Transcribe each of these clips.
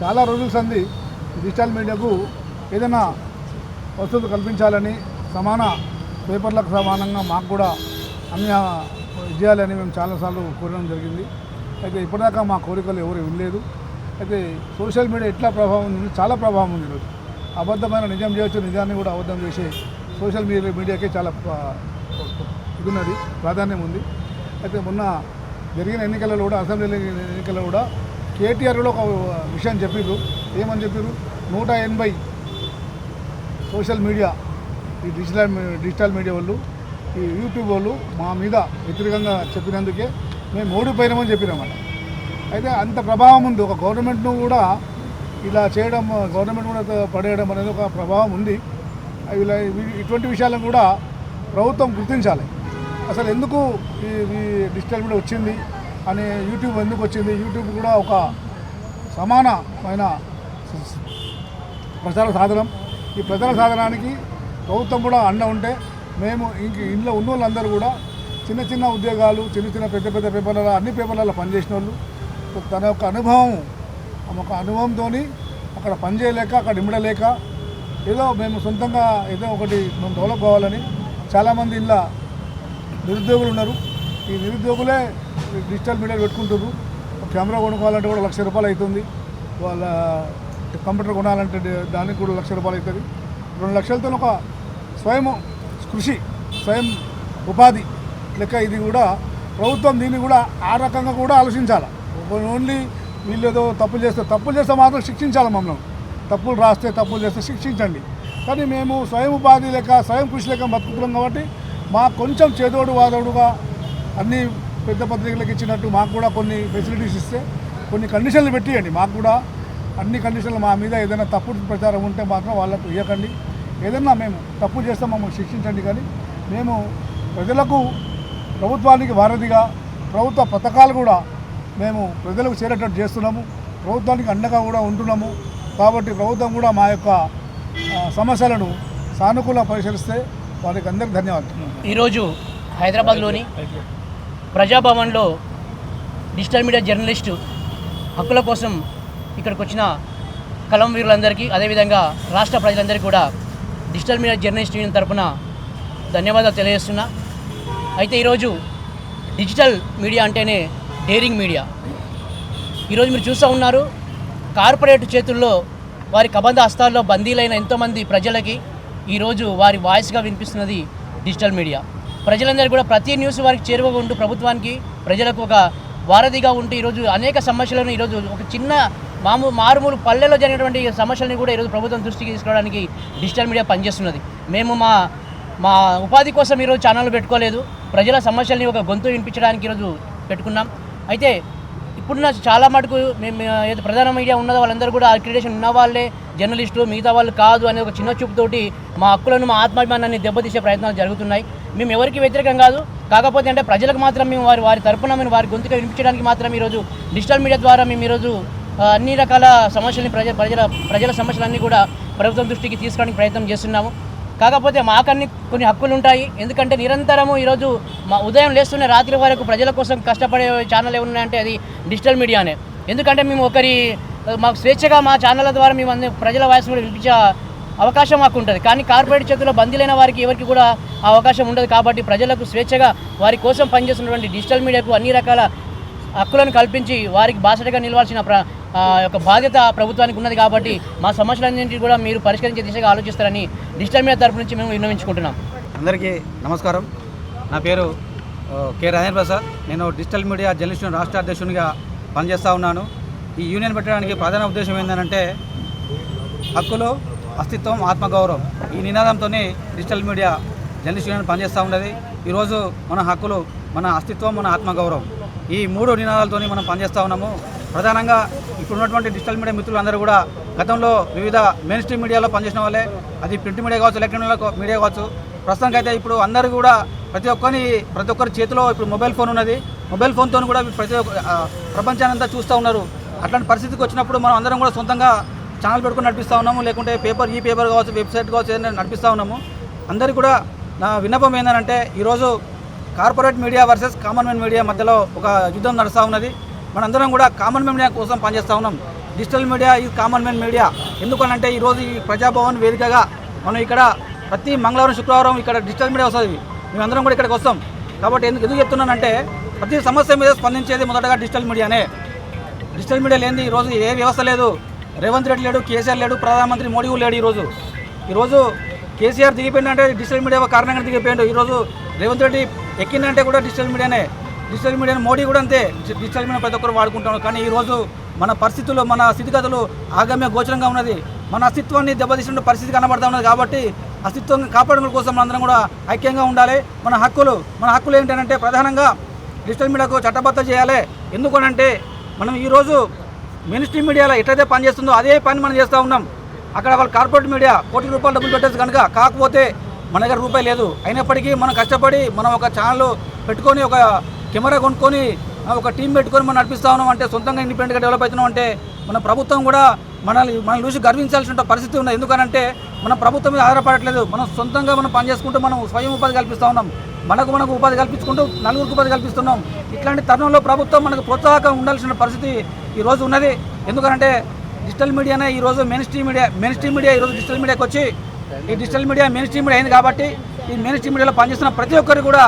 చాలా రోజుల సంది డిజిటల్ మీడియాకు ఏదైనా వసతులు కల్పించాలని సమాన పేపర్లకు సమానంగా మాకు కూడా అన్ని ఆ, చేయాలని మేము చాలాసార్లు కోరడం జరిగింది. అయితే ఇప్పటిదాకా మా కోరికలు ఎవరు వినలేదు. అయితే సోషల్ మీడియా ఎట్లా ప్రభావం ఉంది? చాలా ప్రభావం ఉంది ఈరోజు. అబద్ధమైన నిజం చేయొచ్చు నిజాన్ని కూడా అబద్ధం చేసే సోషల్ మీడియా మీడియాకే చాలా ఇదిన్నది ఇది ఉన్నది ప్రాధాన్యం ఉంది. అయితే మొన్న జరిగిన ఎన్నికలలో కూడా అసెంబ్లీ ఎన్నికల్లో కూడా కేటీఆర్ కూడా ఒక విషయం చెప్పారు ఏమని చెప్పారు నూట ఎనభై సోషల్ మీడియా ఈ డిజిటల్ మీ- డిజిటల్ మీడియా వాళ్ళు ఈ యూట్యూబ్ వాళ్ళు మా మీద వ్యతిరేకంగా చెప్పినందుకే మేము ఓడిపోయినామని చెప్పినామన్నమాట అయితే అంత ప్రభావం ఉంది. ఒక గవర్నమెంట్ను కూడా ఇలా చేయడం గవర్నమెంట్ కూడా పడేయడం అనేది ఒక ప్రభావం ఉంది. ఇలా ఇటువంటి విషయాలను కూడా ప్రభుత్వం గుర్తించాలి. అసలు ఎందుకు ఈ ఈ డిజిటల్ మీడియా వచ్చింది? అనే యూట్యూబ్ ఎందుకు వచ్చింది? యూట్యూబ్ కూడా ఒక సమానమైన ప్రచార సాధనం. ఈ ప్రచార సాధనానికి ప్రభుత్వం కూడా అండ ఉంటే మేము ఇంక ఇంట్లో ఉన్న వాళ్ళందరూ కూడా చిన్న చిన్న ఉద్యోగాలు చిన్న చిన్న పెద్ద పెద్ద పేపర్లలో అన్ని పేపర్లలో పనిచేసిన వాళ్ళు తన యొక్క అనుభవం ఒక అనుభవంతో అక్కడ పనిచేయలేక అక్కడ ఇమ్మడలేక ఏదో మేము సొంతంగా ఏదో ఒకటి మేము డెవలప్ కావాలని చాలామంది ఇలా నిరుద్యోగులు ఉన్నారు. ఈ నిరుద్యోగులే డిజిటల్ మీడియా పెట్టుకుంటారు కెమెరా కొనుక్కోవాలంటే కూడా లక్ష రూపాయలు అవుతుంది. వాళ్ళ కంప్యూటర్ కొనాలంటే దానికి కూడా లక్ష రూపాయలు అవుతుంది. రెండు లక్షలతో ఒక స్వయం కృషి స్వయం ఉపాధి లెక్క ఇది కూడా ప్రభుత్వం దీన్ని కూడా ఆ రకంగా కూడా ఆలోచించాలి. ఓన్లీ వీళ్ళు ఏదో తప్పులు చేస్తే తప్పులు చేస్తే మాత్రం శిక్షించాలి మమ్మల్ని. తప్పులు రాస్తే తప్పులు చేస్తే శిక్షించండి. కానీ మేము స్వయం ఉపాధి లెక్క స్వయం కృషి లెక్క బతుకుతున్నాం కాబట్టి మాకు కొంచెం చేదోడు వాదోడుగా అన్నీ పెద్ద పత్రికలకు ఇచ్చినట్టు మాకు కూడా కొన్ని ఫెసిలిటీస్ ఇస్తే కొన్ని కండిషన్లు పెట్టియండి. మాకు కూడా అన్ని కండిషన్లు మా మీద ఏదైనా తప్పుడు ప్రచారం ఉంటే మాత్రం వాళ్ళకు ఇవ్వకండి ఏదైనా మేము తప్పు చేస్తే మమ్మల్ని శిక్షించండి కానీ మేము ప్రజలకు ప్రభుత్వానికి వారధిగా ప్రభుత్వ పథకాలు కూడా మేము ప్రజలకు చేరేటట్టు చేస్తున్నాము. ప్రభుత్వానికి అండగా కూడా ఉంటున్నాము. కాబట్టి ప్రభుత్వం కూడా మా యొక్క సమస్యలను సానుకూల పరిశీలిస్తే వారికి అందరికీ ధన్యవాదాలు. ఈరోజు హైదరాబాద్లోని ప్రజాభవన్లో డిజిటల్ మీడియా జర్నలిస్టు హక్కుల కోసం ఇక్కడికి వచ్చిన కలం వీరులందరికీ అదేవిధంగా రాష్ట్ర ప్రజలందరికీ కూడా డిజిటల్ మీడియా జర్నలిస్ట్ యూనియన్ తరపున ధన్యవాదాలు తెలియజేస్తున్నా. అయితే ఈరోజు డిజిటల్ మీడియా అంటేనే డేరింగ్ మీడియా. ఈరోజు మీరు చూస్తూ ఉన్నారు కార్పొరేట్ చేతుల్లో వారి కబంధ హస్తాల్లో బందీలైన ఎంతోమంది ప్రజలకి ఈరోజు వారి వాయిస్గా వినిపిస్తున్నది డిజిటల్ మీడియా. ప్రజలందరూ కూడా ప్రతి న్యూస్ వారికి చేరువగా ఉంటూ ప్రభుత్వానికి ప్రజలకు ఒక వారధిగా ఉంటూ ఈరోజు అనేక సమస్యలను ఈరోజు ఒక చిన్న మామూలు మారుమూలు పల్లెల్లో జరిగినటువంటి సమస్యలను కూడా ఈరోజు ప్రభుత్వం దృష్టికి తీసుకోవడానికి డిజిటల్ మీడియా పనిచేస్తున్నది. మేము మా మా ఉపాధి కోసం ఈరోజు ఛానల్ పెట్టుకోలేదు. ప్రజల సమస్యల్ని ఒక గొంతు వినిపించడానికి ఈరోజు పెట్టుకున్నాం. అయితే ఇప్పుడున్న చాలా మటుకు మేము ఏదో ప్రధాన మీడియా ఉన్నదో వాళ్ళందరూ కూడా అక్రిడేషన్ ఉన్న వాళ్ళే జర్నలిస్టులు మిగతా వాళ్ళు కాదు అనే ఒక చిన్న చూపుతోటి మా హక్కులను మా ఆత్మాభిమానాన్ని దెబ్బతీసే ప్రయత్నాలు జరుగుతున్నాయి. మేము ఎవరికి వ్యతిరేకం కాదు. కాకపోతే అంటే ప్రజలకు మాత్రం మేము వారి వారి తరపున మేము వారి గొంతుగా వినిపించడానికి మాత్రం ఈరోజు డిజిటల్ మీడియా ద్వారా మేము ఈరోజు అన్ని రకాల సమస్యలని ప్రజల ప్రజల ప్రజల సమస్యలన్నీ కూడా ప్రభుత్వం దృష్టికి తీసుకోవడానికి ప్రయత్నం చేస్తున్నాము. కాకపోతే మాకన్ని కొన్ని హక్కులు ఉంటాయి ఎందుకంటే నిరంతరము ఈరోజు మా ఉదయం లేస్తున్న రాత్రి వరకు ప్రజల కోసం కష్టపడే ఛానల్ ఏమున్నాయంటే అది డిజిటల్ మీడియానే ఎందుకంటే మేము ఒకరి మాకు స్వేచ్ఛగా మా ఛానళ్ళ ద్వారా మేము అన్ని ప్రజల వాయిస్ కూడా వినిపించే అవకాశం మాకు ఉంటుంది కానీ కార్పొరేట్ చేతిలో బందీలైన వారికి ఎవరికి కూడా ఆ అవకాశం ఉండదు. కాబట్టి ప్రజలకు స్వేచ్ఛగా వారి కోసం పనిచేస్తున్నటువంటి డిజిటల్ మీడియాకు అన్ని రకాల హక్కులను కల్పించి వారికి బాసటగా నిలవాల్సిన ప్ర యొక్క బాధ్యత ప్రభుత్వానికి ఉన్నది కాబట్టి మా సమస్యలన్నింటినీ కూడా మీరు పరిష్కరించే దిశగా ఆలోచిస్తారని డిజిటల్ మీడియా తరపు నుంచి మేము విన్నవించుకుంటున్నాం. అందరికీ నమస్కారం. నా పేరు కె. రాజేంద్ర ప్రసాద్. నేను డిజిటల్ మీడియా జర్నలిస్టు రాష్ట్ర అధ్యక్షునిగా పనిచేస్తూ ఉన్నాను. ఈ యూనియన్ పెట్టడానికి ప్రధాన ఉద్దేశం ఏంటంటే హక్కులు అస్తిత్వం ఆత్మగౌరవం ఈ నినాదంతోనే డిజిటల్ మీడియా జర్నలిస్ట్ యూనియన్ పనిచేస్తూ ఉన్నది. ఈరోజు మన హక్కులు మన అస్తిత్వం మన ఆత్మగౌరవం. ఈ మూడు నినాదాలతో మనం పనిచేస్తూ ఉన్నాము. ప్రధానంగా ఇప్పుడు ఉన్నటువంటి డిజిటల్ మీడియా మిత్రులందరూ కూడా గతంలో వివిధ మెయిన్ స్ట్రీమ్ మీడియాలో పనిచేసిన వాళ్ళే. అది ప్రింట్ మీడియా కావచ్చు ఎలక్ట్రానిక్ మీడియా కావచ్చు. ప్రస్తుతానికి అయితే ఇప్పుడు అందరూ కూడా ప్రతి ఒక్కరి ప్రతి ఒక్కరి చేతిలో ఇప్పుడు మొబైల్ ఫోన్ ఉన్నది. మొబైల్ ఫోన్తో కూడా ప్రతి ఒక్క ప్రపంచానంతా చూస్తూ ఉన్నారు. అట్లాంటి పరిస్థితికి వచ్చినప్పుడు మనం అందరం కూడా సొంతంగా ఛానల్ పెట్టుకుని నడిపిస్తూ ఉన్నాము. లేకుంటే పేపర్ ఈ పేపర్ కావచ్చు వెబ్సైట్ కావచ్చు ఏదైనా నడిపిస్తూ ఉన్నాము. అందరికీ కూడా నా విన్నపం ఏంటంటే ఈరోజు corporate media versus common man media మధ్యలో ఒక యుద్ధం నడుస్తూ ఉన్నది. మనందరం కూడా కామన్ మ్యాన్ మీడియా కోసం పనిచేస్తూ ఉన్నాం. డిజిటల్ మీడియా ఈ కామన్ మ్యాన్ మీడియా. ఎందుకనంటే ఈరోజు ఈ ప్రజాభవన్ వేదికగా మనం ఇక్కడ ప్రతి మంగళవారం శుక్రవారం ఇక్కడ డిజిటల్ మీడియా వస్తుంది. మేమందరం కూడా ఇక్కడికి వస్తాం. కాబట్టి ఎందుకు ఎందుకు చెప్తున్నానంటే ప్రతి సమస్య మీద స్పందించేది మొదటగా డిజిటల్ మీడియానే. డిజిటల్ మీడియా లేని ఈరోజు ఏ వ్యవస్థ లేదు. రేవంత్ రెడ్డి లేడు కేసీఆర్ లేడు ప్రధానమంత్రి మోడీ కూడా లేడు ఈరోజు ఈరోజు కేసీఆర్ దిగిపోయిందంటే డిజిటల్ మీడియా కారణంగా దిగిపోయాడు. ఈరోజు రేవంత్ రెడ్డి ఎక్కిందంటే కూడా డిజిటల్ మీడియానే. డిజిటల్ మీడియా మోడీ కూడా అంతే. డిజిటల్ మీడియా ప్రతి ఒక్కరు వాడుకుంటున్నారు. కానీ ఈరోజు మన పరిస్థితులు మన స్థితిగతులు ఆగమ్య గోచరంగా ఉన్నది. మన అస్తిత్వాన్ని దెబ్బతీసిన పరిస్థితి కనబడతా ఉన్నది కాబట్టి అస్తిత్వం కాపాడడం కోసం మనందరం కూడా ఐక్యంగా ఉండాలి. మన హక్కులు మన హక్కులు ఏంటంటే ప్రధానంగా డిజిటల్ మీడియాకు చట్టబద్ధ చేయాలి. ఎందుకనంటే మనం ఈరోజు మినిస్ట్రీ మీడియాలో ఎట్లయితే పని చేస్తుందో అదే పని మనం చేస్తూ ఉన్నాం. అక్కడ వాళ్ళు కార్పొరేట్ మీడియా కోటి రూపాయలు డబ్బులు పెట్టేసి కనుక కాకపోతే మన దగ్గర రూపాయి లేదు. అయినప్పటికీ మనం కష్టపడి మనం ఒక ఛానల్ పెట్టుకొని ఒక కెమెరా కొనుక్కొని ఒక టీం పెట్టుకొని మనం నడిపిస్తా ఉన్నాం అంటే సొంతంగా ఇండిపెండెంట్గా డెవలప్ అవుతున్నాం అంటే మన ప్రభుత్వం కూడా మనల్ని మనల్ని చూసి గర్వించాల్సిన పరిస్థితి ఉన్నది. ఎందుకనంటే మన ప్రభుత్వం మీద ఆధారపడట్లేదు. మనం సొంతంగా మనం పని చేసుకుంటూ మనం స్వయం ఉపాధి కల్పిస్తూ ఉన్నాం. మనకు మనకు ఉపాధి కల్పించుకుంటూ నలుగురికి ఉపాధి కల్పిస్తున్నాం. ఇట్లాంటి తరుణంలో ప్రభుత్వం మనకు ప్రోత్సాహకం ఉండాల్సిన పరిస్థితి ఈరోజు ఉన్నది. ఎందుకంటే డిజిటల్ మీడియానే ఈరోజు mainstream media mainstream media ఈరోజు డిజిటల్ మీడియాకి వచ్చి ఈ digital media mainstream media అయింది కాబట్టి ఈ మెయిన్ స్ట్రీమ్ మీడియాలో పనిచేస్తున్న ప్రతి ఒక్కరు కూడా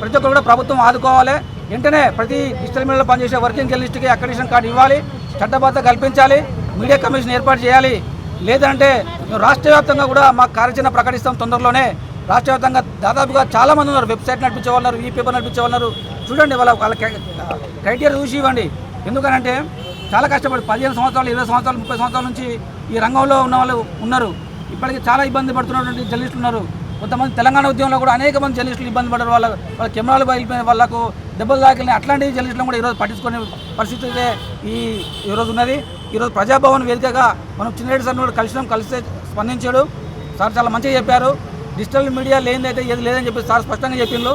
ప్రతి ఒక్కరు కూడా ప్రభుత్వం ఆదుకోవాలి. వెంటనే ప్రతి డిజిటల్ మీడియాలో పనిచేసే వర్కింగ్ జర్నలిస్ట్కి అక్రిడిషన్ కార్డు ఇవ్వాలి చట్టబద్ధ కల్పించాలి మీడియా కమిషన్ ఏర్పాటు చేయాలి. లేదంటే రాష్ట్ర వ్యాప్తంగా కూడా మా కార్యాచరణ ప్రకటిస్తాం తొందరలోనే. రాష్ట్ర వ్యాప్తంగా దాదాపుగా చాలామంది ఉన్నారు వెబ్సైట్ నడిపించే వాళ్ళు ఈ పేపర్ నడిపించే వాళ్ళు చూడండి వాళ్ళ వాళ్ళ క్రైటీరియా చూసి ఇవ్వండి. ఎందుకనంటే చాలా కష్టపడి పదిహేను సంవత్సరాలు ఇరవై సంవత్సరాలు ముప్పై సంవత్సరాల నుంచి ఈ రంగంలో ఉన్న వాళ్ళు ఉన్నారు. ఇప్పటికీ చాలా ఇబ్బంది పడుతున్నటువంటి జర్నలిస్టులు ఉన్నారు. కొంతమంది తెలంగాణ ఉద్యమంలో కూడా అనేక మంది జర్నలిస్టులు ఇబ్బంది పడ్డారు. వాళ్ళ వాళ్ళ కెమెరాలు బయలుపోయిన వాళ్ళకు దెబ్బలు తాకినాయి అట్లాంటి జర్నలిస్టులను కూడా ఈరోజు పట్టించుకునే పరిస్థితి అయితే ఈ ఈరోజు ఉన్నది. ఈరోజు ప్రజాభవన్ వేదికగా మనం చిన్నరెడ్డి సార్ని కూడా కలిసినాం కలిస్తే స్పందించాడు. సార్ చాలా మంచిగా చెప్పారు. డిజిటల్ మీడియా లేనిదైతే ఏది లేదని చెప్పి సార్ స్పష్టంగా చెప్పిండ్రు.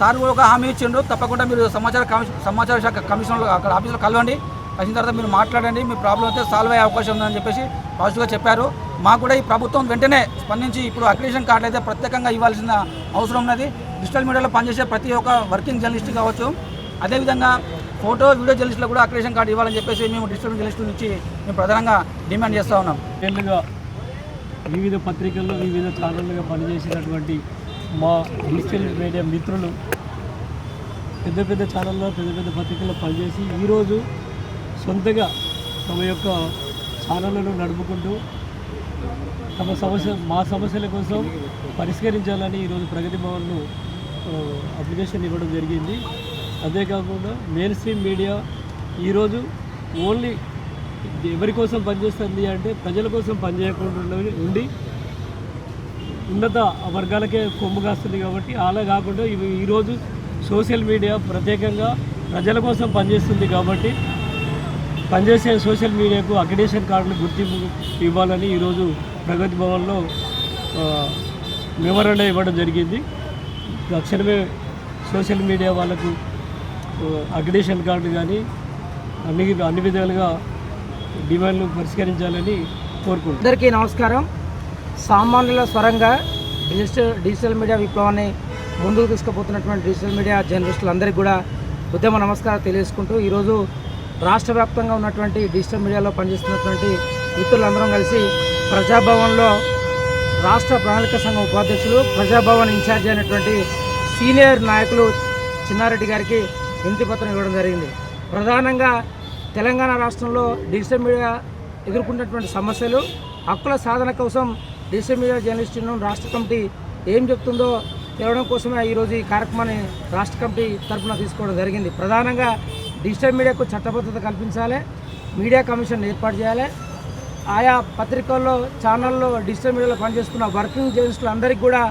సార్ కూడా ఒక హామీ ఇచ్చిండు తప్పకుండా మీరు సమాచార సమాచార శాఖ కమిషన్లో అక్కడ ఆఫీసులో కలవండి. కలిసిన తర్వాత మీరు మాట్లాడండి. మీ ప్రాబ్లం అయితే సాల్వ్ అయ్యే అవకాశం ఉందని చెప్పేసి పాజిటివ్గా చెప్పారు. మాకు కూడా ఈ ప్రభుత్వం వెంటనే స్పందించి ఇప్పుడు అక్రిడేషన్ కార్డు అయితే ప్రత్యేకంగా ఇవ్వాల్సిన అవసరం ఉన్నది. డిజిటల్ మీడియాలో పనిచేసే ప్రతి ఒక్క వర్కింగ్ జర్నలిస్ట్ కావచ్చు. అదేవిధంగా ఫోటో వీడియో జర్నలిస్టులు కూడా అక్రిడేషన్ కార్డు ఇవ్వాలని చెప్పేసి మేము డిజిటల్ జర్నలిస్టుల నుంచి మేము ప్రధానంగా డిమాండ్ చేస్తూ ఉన్నాం. ఏళ్ళుగా వివిధ పత్రికల్లో వివిధ ఛానళ్ళుగా పనిచేసినటువంటి మా డిజిటల్ మీడియా మిత్రులు పెద్ద పెద్ద ఛానల్లో పెద్ద పెద్ద పత్రికల్లో పనిచేసి ఈరోజు సొంతగా తమ యొక్క ఛానళ్ళను నడుపుకుంటూ తమ సమస్య మా సమస్యల కోసం పరిష్కరించాలని ఈరోజు ప్రగతి భవన్ను అప్లికేషన్ ఇవ్వడం జరిగింది. అంతేకాకుండా మెయిన్ స్ట్రీమ్ మీడియా ఈరోజు ఓన్లీ ఎవరి కోసం పనిచేస్తుంది అంటే ప్రజల కోసం పనిచేయకుండా ఉండి- ఉండి ఉన్నత వర్గాలకే కొమ్ము కాస్తుంది కాబట్టి అలా కాకుండా ఇవి ఈరోజు సోషల్ మీడియా ప్రత్యేకంగా ప్రజల కోసం పనిచేస్తుంది కాబట్టి పనిచేసే సోషల్ మీడియాకు అక్రిడేషన్ కార్డును గుర్తింపు ఇవ్వాలని ఈరోజు ప్రగతి భవన్లో వివరణ ఇవ్వడం జరిగింది. తక్షణమే సోషల్ మీడియా వాళ్ళకు అగ్రిడేషన్ కార్డు కానీ అన్ని అన్ని విధాలుగా డిమాండ్లు పరిష్కరించాలని కోరుకుంటున్నాను అందరికీ నమస్కారం. సామాన్యుల స్వరంగా డిజిటల్ డిజిటల్ మీడియా విప్లవాన్ని ముందుకు తీసుకుపోతున్నటువంటి డిజిటల్ మీడియా జర్నలిస్టులందరికీ కూడా ఉద్యమ నమస్కారం తెలియజేసుకుంటూ ఈరోజు రాష్ట్ర వ్యాప్తంగా ఉన్నటువంటి డిజిటల్ మీడియాలో పనిచేస్తున్నటువంటి మిత్రులందరం కలిసి ప్రజాభవన్లో రాష్ట్ర ప్రణాళిక సంఘం ఉపాధ్యక్షులు ప్రజాభవన్ ఇన్ఛార్జి అయినటువంటి సీనియర్ నాయకులు చిన్నారెడ్డి గారికి వినతి పత్రం ఇవ్వడం జరిగింది. ప్రధానంగా తెలంగాణ రాష్ట్రంలో డిజిటల్ మీడియా ఎదుర్కొంటున్నటువంటి సమస్యలు హక్కుల సాధన కోసం డిజిటల్ మీడియా జర్నలిస్ట్ యూనియన్ రాష్ట్ర కమిటీ ఏం చెప్తుందో తెలవడం కోసమే ఈరోజు ఈ కార్యక్రమాన్ని రాష్ట్ర కమిటీ తరఫున తీసుకోవడం జరిగింది. ప్రధానంగా డిజిటల్ మీడియాకు చట్టబద్ధత కల్పించాలి. మీడియా కమిషన్ ఏర్పాటు చేయాలి. ఆయా పత్రికల్లో ఛానల్లో డిజిటల్ మీడియాలో పనిచేస్తున్న వర్కింగ్ జర్నలిస్టులు అందరికీ కూడా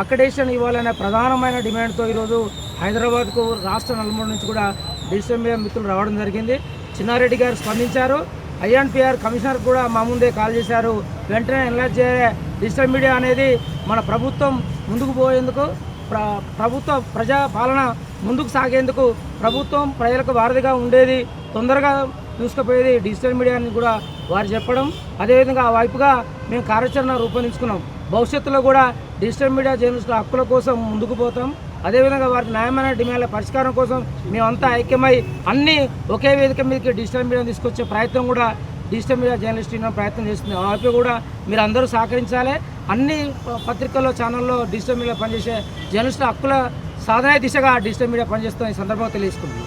అకడేషన్ ఇవ్వాలనే ప్రధానమైన డిమాండ్తో ఈరోజు హైదరాబాద్కు రాష్ట్ర నలుమూల నుంచి కూడా డిజిటల్ మీడియా మిత్రులు రావడం జరిగింది. చిన్నారెడ్డి గారు స్పందించారు. ఐఎన్పిఆర్ కమిషనర్ కూడా మా ముందే కాల్ చేశారు. వెంటనే ఎన్లాజ్ చేయాలి. డిజిటల్ మీడియా అనేది మన ప్రభుత్వం ముందుకు పోయేందుకు ప్ర ప్రభుత్వ ప్రజా పాలన ముందుకు సాగేందుకు ప్రభుత్వం ప్రజలకు వారధిగా ఉండేది తొందరగా చూసుకుపోయేది డిజిటల్ మీడియా అని కూడా వారు చెప్పడం. అదేవిధంగా ఆ వైపుగా మేము కార్యాచరణ రూపొందించుకున్నాం. భవిష్యత్తులో కూడా డిజిటల్ మీడియా జర్నలిస్టుల హక్కుల కోసం ముందుకు పోతాం. అదేవిధంగా వారికి న్యాయమైన డిమాండ్ల పరిష్కారం కోసం మేమంతా ఐక్యమై అన్నీ ఒకే వేదిక మీదకి డిజిటల్ మీడియా తీసుకొచ్చే ప్రయత్నం కూడా డిజిటల్ మీడియా జర్నలిస్ట్ యూనియన్ ప్రయత్నం చేస్తుంది. ఆ వైపు కూడా మీరు అందరూ సహకరించాలి. అన్ని ప- పత్రికల్లో ఛానల్లో డిజిటల్ మీడియా పనిచేసే జర్నలిస్టుల హక్కుల సాధన దిశగా డిజిటల్ మీడియా పనిచేస్తున్న ఈ సందర్భంగా తెలియజేసుకుంటున్నాం.